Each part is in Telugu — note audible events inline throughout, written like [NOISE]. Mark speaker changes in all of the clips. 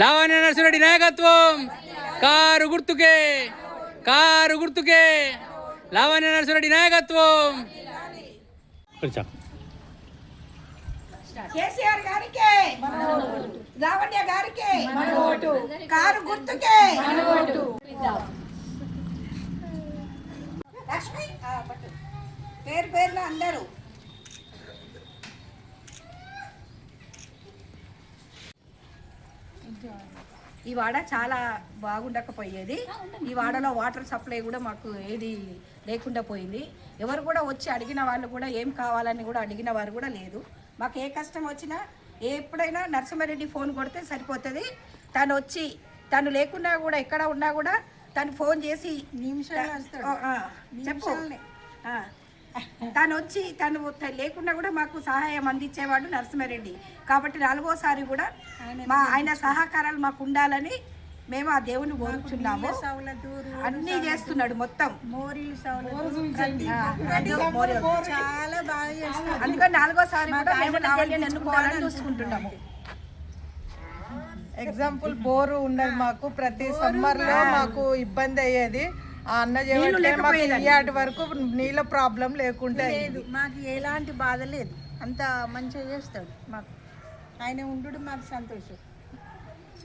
Speaker 1: లావణ్య నరసింహరెడ్డి నాయకత్వం. కారు గుర్తుకే కారు గుర్తుకే లావణ్య నరసింహరెడ్డి నాయకత్వం.
Speaker 2: కేసీఆర్ గారికి లావణ్య గారికి కారు గుర్తుకే. లక్ష్మి పేరు పేర్లు అందరూ. ఈ వాడ చాలా బాగుండకపోయేది. ఈ వాడలో వాటర్ సప్లై కూడా మాకు ఏది లేకుండా పోయింది. ఎవరు కూడా వచ్చి అడిగిన వాళ్ళు కూడా ఏం కావాలని కూడా అడిగిన వారు కూడా లేదు. మాకు ఏ కష్టం వచ్చినా ఎప్పుడైనా నరసింహారెడ్డి ఫోన్ కొడితే సరిపోతుంది. తను వచ్చి తను లేకున్నా కూడా ఎక్కడ ఉన్నా కూడా తను ఫోన్ చేసి చెప్పు. తను వచ్చి తను లేకుండా కూడా మాకు సహాయం అందించేవాడు నరసింహారెడ్డి. కాబట్టి నాలుగోసారి కూడా మా ఆయన సహకారాలు మాకు ఉండాలని మేము ఆ దేవుని కోరుచున్నాము అన్నీ చేస్తున్నాడు మొత్తం.
Speaker 3: చాలా బాగా
Speaker 2: అందుకని నాలుగోసారి ఎన్నుకోవాలని చూసుకుంటున్నాము.
Speaker 3: ఎగ్జాంపుల్ బోరు ఉండదు మాకు. ప్రతి సమ్మర్లో మాకు ఇబ్బంది అయ్యేది. ఆ అన్న మాకు ఇయ్యాటి వరకు నీళ్ళ ప్రాబ్లం లేకుంటే లేదు మాకు ఎలాంటి బాధ లేదు. అంత మంచిగా చేస్తాడు మాకు. ఆయన ఉండు మాకు సంతోషం.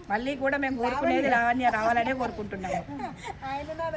Speaker 2: మళ్ళీ కూడా మేము కోరుకునేది లావణ్య రావాలనే కోరుకుంటున్నాము. [LAUGHS]
Speaker 3: ఆయన నా